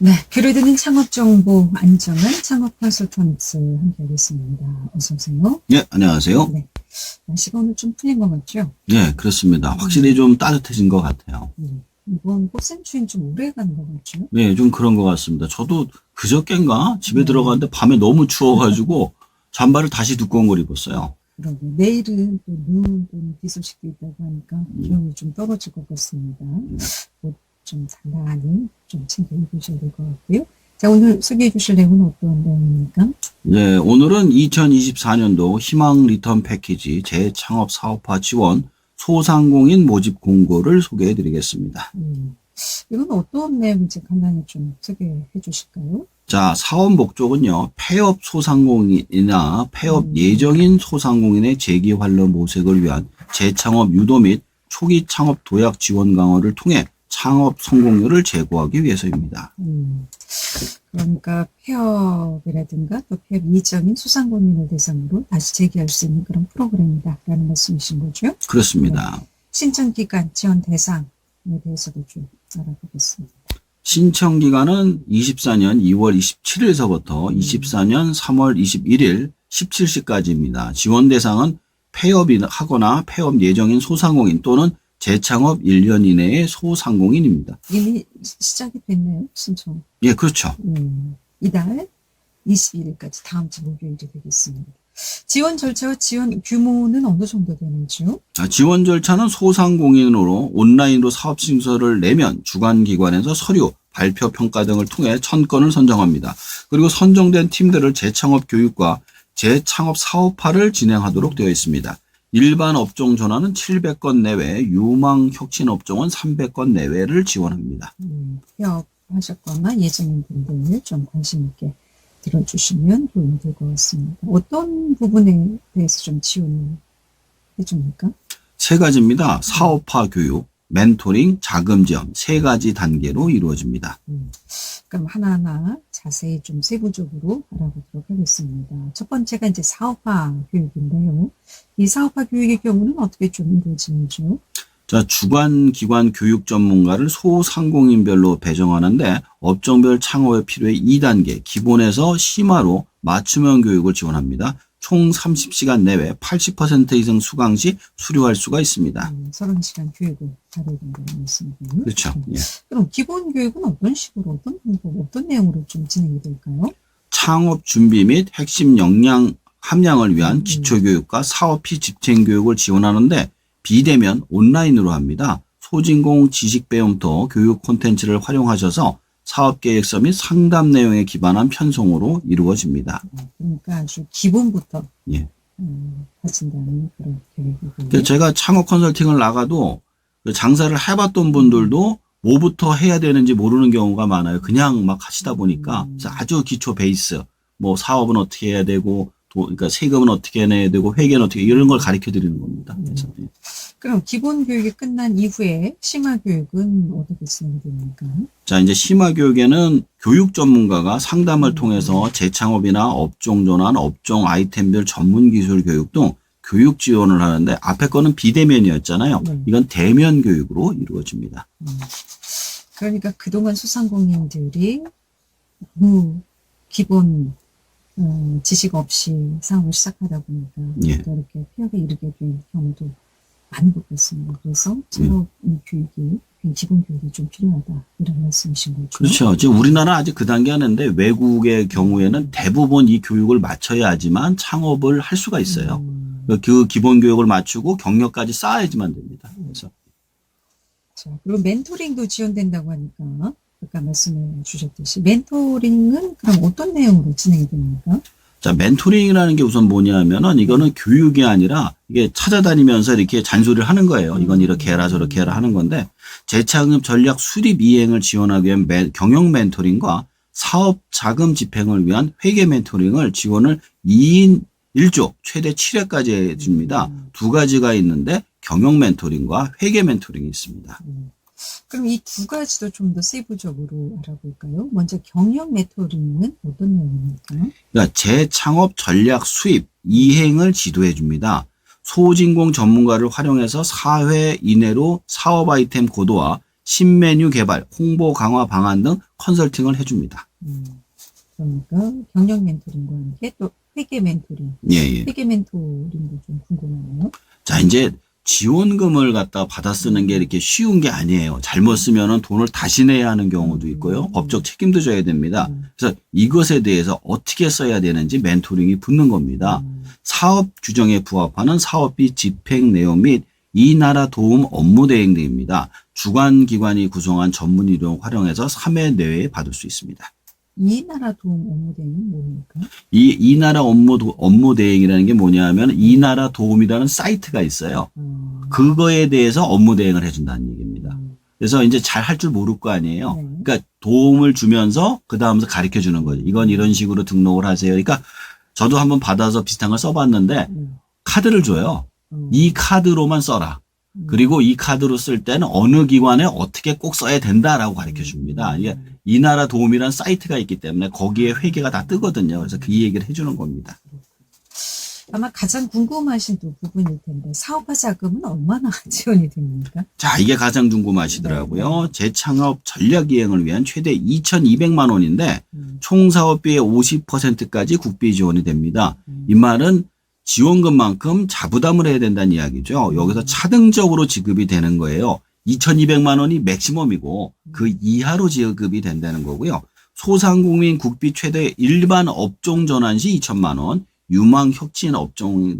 네, 귀를 듣는 창업 정보 안정한 창업 컨설턴트 함께하겠습니다. 어서 오세요. 예, 안녕하세요. 네, 날씨가 오늘 좀 풀린 것 같죠? 예, 그렇습니다. 확실히 좀 따뜻해진 것 같아요. 네, 이번 꽃샘추위는 좀 오래 가는 것 같죠? 네, 좀 그런 것 같습니다. 저도 그저께인가 집에 네. 들어갔는데 밤에 너무 추워가지고 잠바를 다시 두꺼운 걸 입었어요. 그러고 내일은 또 눈, 또는 비 소식도 있다고 하니까 음. 기온이 좀 떨어질 것 같습니다. 옷 좀 단단히 좀 챙겨 입으셔야 될 것 같고요. 자, 오늘 소개해 주실 내용은 어떤 내용입니까? 예, 오늘은 2024년도 희망 리턴 패키지 재창업 사업화 지원 소상공인 모집 공고를 소개해 드리겠습니다. 음, 이건 어떤 내용인지 간단히 좀 소개해 주실까요? 자, 사업 목적은요, 폐업 소상공인이나 폐업 음. 예정인 소상공인의 재기 활로 모색을 위한 재창업 유도 및 초기 창업 도약 지원 강화를 통해 창업 성공률을 제고하기 위해서입니다. 음, 그러니까 폐업이라든가 또 폐업 이전인 소상공인을 대상으로 다시 재기할 수 있는 그런 프로그램이다라는 말씀이신 거죠? 그렇습니다. 신청 기간, 지원 대상에 대해서도 좀 알아보겠습니다. 신청 기간은 24년 2월 27일서부터 24년 3월 21일 17시까지입니다. 지원 대상은 폐업이 하거나 폐업 예정인 소상공인 또는 재창업 1년 이내의 소상공인입니다. 이미 시- 시작이 됐네요, 신청. 예, 그렇죠. 음, 이달 21일까지 다음 주 목요일이 되겠습니다. 지원 절차와 지원 규모는 어느 정도 되는지요? 자, 지원 절차는 소상공인으로 온라인으로 사업 신청서를 내면 주관 기관에서 서류, 발표 평가 등을 통해 천 건을 선정합니다. 그리고 선정된 팀들을 재창업 교육과 재창업 사업화를 진행하도록 되어 있습니다. 일반 업종 전환은 700건 내외, 유망 혁신 업종은 300건 내외를 지원합니다. 음, 폐업하셨거나 예정인 분들 좀 관심 있게 들어주시면 도움이 될 것 같습니다. 어떤 부분에 대해서 좀 지원을 해줍니까? 세 가지입니다. 사업화 교육, 멘토링, 자금 지원 세 가지 단계로 이루어집니다. 음, 그럼 하나하나 자세히 좀 세부적으로 알아보도록 하겠습니다. 첫 번째가 이제 사업화 교육인데요. 이 사업화 교육의 경우는 어떻게 좀 이루어지는지요? 자, 주관 기관 교육 전문가를 소상공인별로 배정하는데 업종별 창업에 필요해 2단계 기본에서 심화로 맞춤형 교육을 지원합니다. 총 30시간 내외 80% 이상 수강 시 수료할 수가 있습니다. 음, 30시간 교육을 된다는 말씀이군요. 그렇죠. 예. 그럼 기본 교육은 어떤 식으로, 어떤 방법, 어떤 내용으로 좀 진행이 될까요? 창업 준비 및 핵심 역량 함량을 위한 음. 기초 교육과 사업피 집행 교육을 지원하는데 비대면 온라인으로 합니다. 소진공 지식 배움터 교육 콘텐츠를 활용하셔서 사업 계획서 및 상담 내용에 기반한 편성으로 이루어집니다. 어, 그러니까 아주 기본부터 예. 음, 하신다는 그런 계획이군요. 제가 창업 컨설팅을 나가도 그 장사를 해봤던 분들도 뭐부터 해야 되는지 모르는 경우가 많아요. 그냥 막 하시다 보니까 음. 아주 기초 베이스, 뭐 사업은 어떻게 해야 되고, 도, 그러니까 세금은 어떻게 내야 되고, 회계는 어떻게 이런 걸 가르쳐 드리는 겁니다. 그래서 예. 그럼 기본 교육이 끝난 이후에 심화 교육은 어떻게 진행 됩니까? 자 이제 심화 교육에는 교육 전문가가 상담을 음. 통해서 재창업이나 업종 전환, 업종 아이템별 전문 기술 교육 등 교육 지원을 하는데 앞에 거는 비대면이었잖아요. 네. 이건 대면 교육으로 이루어집니다. 음. 그러니까 그동안 소상공인들이 너무 기본 어, 지식 없이 사업을 시작하다 보니까 예. 또 이렇게 폐업에 이르게 된 경우도 많은 것 같습니다. 그래서 창업 이 교육이 기본 교육이 좀 필요하다 이런 말씀이신 거죠. 그렇죠. 지금 우리나라 아직 그 단계 하는데 외국의 경우에는 대부분 이 교육을 마쳐야지만 창업을 할 수가 있어요. 음, 그 기본 교육을 마치고 경력까지 쌓아야지만 됩니다. 그래서 자, 그리고 멘토링도 지원된다고 하니까 아까 말씀해 주셨듯이 멘토링은 그럼 어떤 내용으로 진행이 됩니까? 자, 멘토링이라는 게 우선 뭐냐면은 이거는 교육이 아니라 이게 찾아다니면서 이렇게 잔소리를 하는 거예요. 이건 이렇게 해라 저렇게 해라 하는 건데 재창업 전략 수립 이행을 지원하기 위한 멘- 경영 멘토링과 사업 자금 집행을 위한 회계 멘토링을 지원을 2인 1조 최대 7회까지 해줍니다. 음. 두 가지가 있는데 경영 멘토링과 회계 멘토링이 있습니다. 음. 그럼 이 두 가지도 좀 더 세부적으로 알아볼까요? 먼저 경영 멘토링은 어떤 내용입니까? 그러니까 재창업 전략 수입 이행을 지도해 줍니다. 소진공 전문가를 활용해서 4회 이내로 사업 아이템 고도화, 신메뉴 개발, 홍보 강화 방안 등 컨설팅을 해줍니다. 음, 그러니까 경력 멘토링과 함께 또 회계 멘토링, 예, 예. 회계 멘토링도 좀 궁금하네요. 자, 이제 지원금을 갖다 받아 쓰는 게 이렇게 쉬운 게 아니에요. 잘못 쓰면은 돈을 다시 내야 하는 경우도 있고요. 음. 법적 책임도 져야 됩니다. 음, 그래서 이것에 대해서 어떻게 써야 되는지 멘토링이 붙는 겁니다. 음, 사업 규정에 부합하는 사업비 집행 내용 및 이 나라 도움 업무 대행 등입니다. 주관 기관이 구성한 전문 인력 활용해서 3회 내외에 받을 수 있습니다. 이 나라 도움 업무 대행은 뭡니까? 이, 이 나라 업무, 도- 업무 대행이라는 게 뭐냐면 이 나라 도움이라는 사이트가 있어요. 어, 그거에 대해서 업무 대행을 해준다는 얘기입니다. 음, 그래서 이제 잘 할 줄 모를 거 아니에요. 네. 그러니까 도움을 주면서 그 다음서 가르쳐 주는 거죠. 이건 이런 식으로 등록을 하세요. 그러니까 저도 한번 받아서 비슷한 걸 써봤는데 음, 카드를 줘요. 어, 이 카드로만 써라. 음, 그리고 이 카드로 쓸 때는 어느 기관에 어떻게 꼭 써야 된다라고 가르쳐 줍니다. 이게 음, 이 나라 도움이란 사이트가 있기 때문에 거기에 회계가 다 뜨거든요. 그래서 그 얘기를 해주는 겁니다. 아마 가장 궁금하신 또 부분일 텐데 사업화 자금은 얼마나 지원이 됩니까? 자, 이게 가장 궁금하시더라고요. 재창업 전략 이행을 위한 최대 2,200만 원인데 음, 총 사업비의 50%까지 국비 지원이 됩니다. 음, 이 말은 지원금만큼 자부담을 해야 된다는 이야기죠. 여기서 차등적으로 지급이 되는 거예요. 2,200만 원이 맥시멈이고 그 이하로 지급이 된다는 거고요. 소상공인 국비 최대 일반 업종 전환 시 2천만 원, 유망 혁신 업종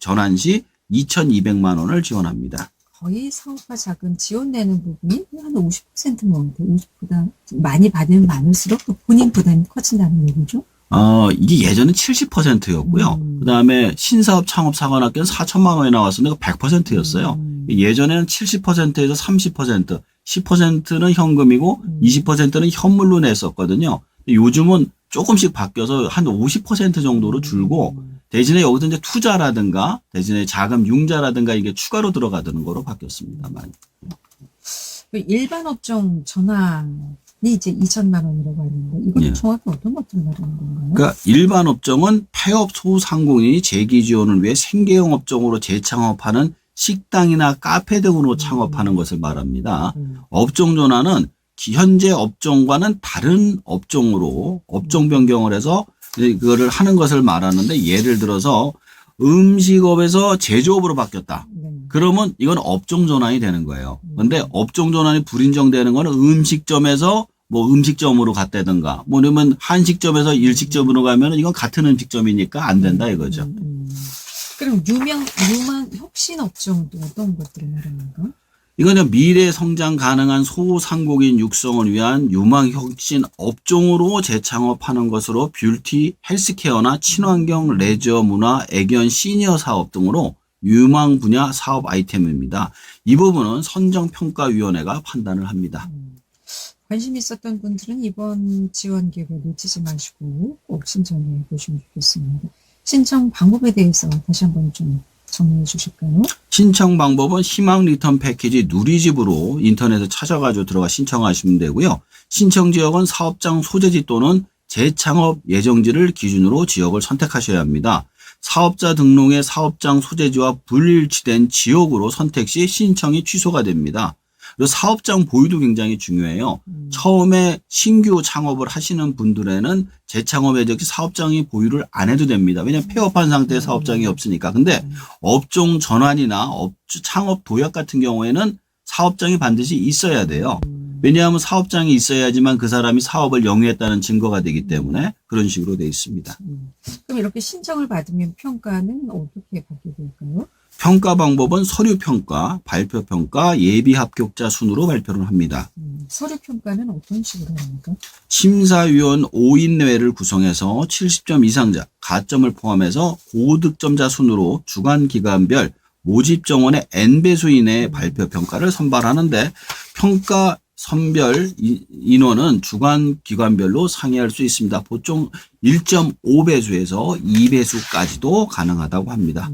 전환 시 2,200만 원을 지원합니다. 거의 사업화 자금 지원되는 부분이 한 50%인 것 같아요. 50보다 많이 받으면 많을수록 또 본인 부담이 커진다는 얘기죠. 어, 이게 예전에 70%였고요. 음. 그 다음에 신사업 창업 사관학교는 4천만 원이 나왔었는데 100%였어요. 음, 예전에는 70%에서 30%, 10%는 현금이고 음. 20%는 현물로 냈었거든요. 요즘은 조금씩 바뀌어서 한 50% 정도로 줄고 음, 대신에 여기서 이제 투자라든가 대신에 자금 융자라든가 이게 추가로 들어가는 거로 바뀌었습니다만. 그 일반 업종 전환 이 이제 2천만 원이라고 하는데 이거는 예. 정확히 어떤 것들을 말하는 건가요? 그러니까 일반 업종은 폐업 소상공인이 재기 지원을 위해 생계형 업종으로 재창업하는 식당이나 카페 등으로 창업하는 것을 말합니다. 음, 업종 전환은 기- 현재 업종과는 다른 업종으로 업종 변경을 해서 그거를 하는 것을 말하는데 예를 들어서 음식업에서 제조업으로 바뀌었다. 네. 그러면 이건 업종 전환이 되는 거예요. 근데 업종 전환이 불인정되는 거는 음식점에서 뭐 음식점으로 갔다든가 뭐 그러면 한식점에서 일식점으로 가면 이건 같은 음식점이니까 안 된다 이거죠. 음, 음. 그럼 유명 유망 혁신 업종은 또 어떤 것들을 말하는 가? 이거는 미래 성장 가능한 소상공인 육성을 위한 유망 혁신 업종으로 재창업하는 것으로 뷰티, 헬스케어나 친환경, 레저, 문화, 애견, 시니어 사업 등으로 유망 분야 사업 아이템입니다. 이 부분은 선정평가위원회가 판단을 합니다. 음. 관심 있었던 분들은 이번 지원 기회 놓치지 마시고 꼭 신청해 보시면 좋겠습니다. 신청 방법에 대해서 다시 한번 좀 정리해 주실까요? 신청 방법은 희망 리턴 패키지 누리집으로 인터넷에 찾아가지고 들어가 신청하시면 되고요. 신청 지역은 사업장 소재지 또는 재창업 예정지를 기준으로 지역을 선택하셔야 합니다. 사업자 등록의 사업장 소재지와 불일치된 지역으로 선택 시 신청이 취소가 됩니다. 그리고 사업장 보유도 굉장히 중요해요. 음, 처음에 신규 창업을 하시는 분들에는 재창업 예정지 사업장이 보유를 안 해도 됩니다. 왜냐하면 폐업한 상태의 사업장이 없으니까. 근데 음. 업종 전환이나 업주 창업 도약 같은 경우에는 사업장이 반드시 있어야 돼요. 음, 왜냐하면 사업장이 있어야지만 그 사람이 사업을 영위했다는 증거가 되기 때문에 그런 식으로 되어 있습니다. 음. 그럼 이렇게 신청을 받으면 평가는 어떻게 받게 될까요? 평가 방법은 서류 평가, 발표 평가, 예비 합격자 순으로 발표를 합니다. 음, 서류 평가는 어떤 식으로 합니까? 심사위원 5인 내외를 구성해서 70점 이상자, 가점을 포함해서 고득점자 순으로 주간 기간별 모집 정원의 N배수 이내의 발표 평가를 선발하는데 평가 선별 이- 인원은 주간 기관별로 상회할 수 있습니다. 보통 1.5배수에서 2배수까지도 가능하다고 합니다.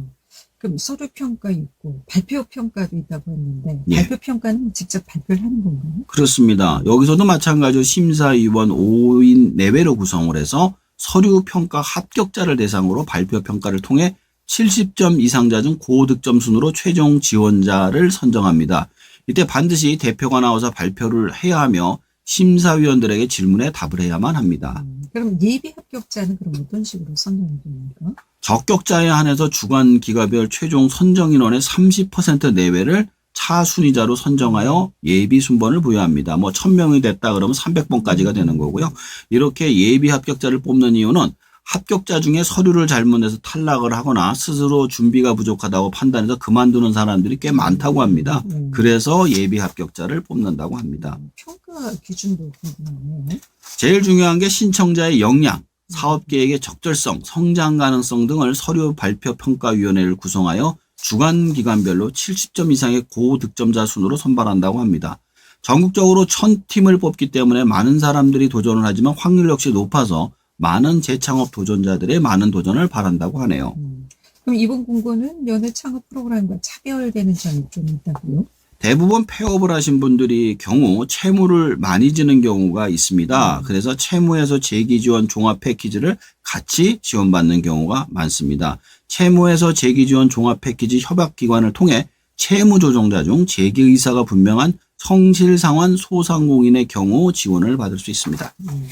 그럼 서류 평가 있고 발표 평가도 있다고 했는데 예. 발표 평가는 직접 발표를 하는 건가요? 그렇습니다. 여기서도 마찬가지로 심사위원 5인 내외로 구성을 해서 서류 평가 합격자를 대상으로 발표 평가를 통해 70점 이상자 중 고득점 순으로 최종 지원자를 선정합니다. 이때 반드시 대표가 나와서 발표를 해야 하며 심사위원들에게 질문에 답을 해야만 합니다. 음, 그럼 예비 합격자는 그럼 어떤 식으로 선정이 됩니까? 적격자에 한해서 주간 기가별 최종 선정 인원의 30% 내외를 차순위자로 선정하여 예비 순번을 부여합니다. 뭐 1000명이 됐다 그러면 300번까지가 되는 거고요. 이렇게 예비 합격자를 뽑는 이유는 합격자 중에 서류를 잘못 내서 탈락을 하거나 스스로 준비가 부족하다고 판단해서 그만두는 사람들이 꽤 많다고 합니다. 음, 그래서 예비 합격자를 뽑는다고 합니다. 평가 기준도 궁금하네요. 제일 중요한 게 신청자의 역량, 사업 계획의 적절성, 성장 가능성 등을 서류 발표 평가위원회를 구성하여 주간 기간별로 70점 이상의 고득점자 순으로 선발한다고 합니다. 전국적으로 1000팀을 뽑기 때문에 많은 사람들이 도전을 하지만 확률 역시 높아서 많은 재창업 도전자들의 많은 도전을 바란다고 하네요. 음, 그럼 이번 공고는 연애 창업 프로그램과 차별되는 점이 좀 있다고요? 대부분 폐업을 하신 분들이 경우 채무를 많이 지는 경우가 있습니다. 그래서 채무에서 재기 지원 종합 패키지를 같이 지원받는 경우가 많습니다. 채무에서 재기 지원 종합 패키지 협약 기관을 통해 채무 조정자 중 재기 의사가 분명한 성실 상환 소상공인의 경우 지원을 받을 수 있습니다. 음,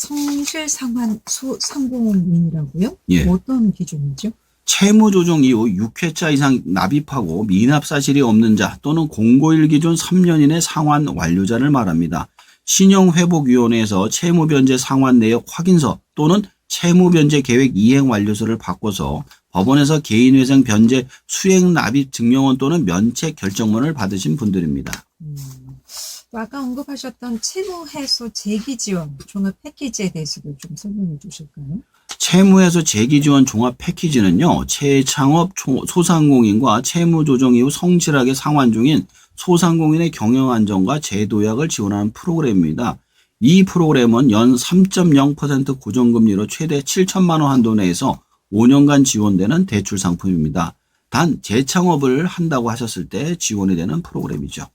성실 상환 소 상공인이라고요? 예. 어떤 기준이죠? 채무 조정 이후 6회차 이상 납입하고 미납 사실이 없는 자 또는 공고일 기준 3년 이내 상환 완료자를 말합니다. 신용회복위원회에서 채무변제 상환 내역 확인서 또는 채무변제 계획 이행 완료서를 바꿔서 법원에서 개인회생 변제 수행 납입 증명원 또는 면책 결정문을 받으신 분들입니다. 음, 또 아까 언급하셨던 채무 해소 재기 지원 종합 패키지에 대해서도 좀 설명해 주실까요? 채무에서 재기지원 종합 패키지는요, 재창업 초- 소상공인과 채무 조정 이후 성실하게 상환 중인 소상공인의 경영 안정과 재도약을 지원하는 프로그램입니다. 이 프로그램은 연 3.0% 고정금리로 최대 7천만 원 한도 내에서 5년간 지원되는 대출 상품입니다. 단 재창업을 한다고 하셨을 때 지원이 되는 프로그램이죠.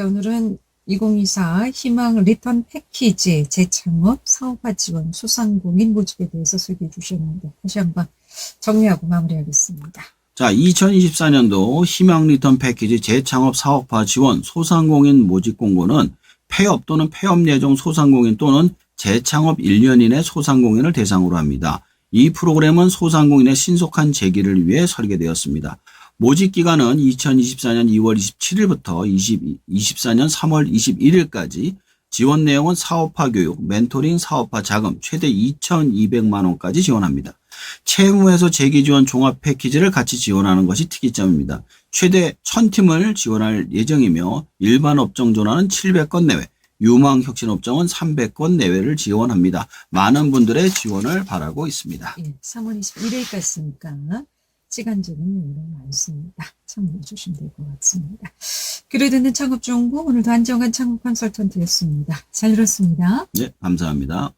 자, 오늘은 2024 희망 리턴 패키지 재창업 사업화 지원 소상공인 모집에 대해서 소개해 주셨는데 다시 한번 정리하고 마무리하겠습니다. 자, 2024년도 희망 리턴 패키지 재창업 사업화 지원 소상공인 모집 공고는 폐업 또는 폐업 예정 소상공인 또는 재창업 1년인의 소상공인을 대상으로 합니다. 이 프로그램은 소상공인의 신속한 재기를 위해 설계되었습니다. 모집 기간은 2024년 2월 27일부터 2024년 3월 21일까지 지원 내용은 사업화 교육, 멘토링 사업화 자금 최대 2,200만 원까지 지원합니다. 채무에서 재기 지원 종합 패키지를 같이 지원하는 것이 특이점입니다. 최대 1000팀을 지원할 예정이며 일반 업종 전화는 700건 내외, 유망 혁신 업종은 300건 내외를 지원합니다. 많은 분들의 지원을 바라고 있습니다. 예, 3월 21일까지니까 시간적인 여유가 많습니다. 참고해 주시면 될 것 같습니다. 글을 듣는 창업정보 오늘도 안정한 창업 컨설턴트였습니다. 잘 들었습니다. 네, 감사합니다.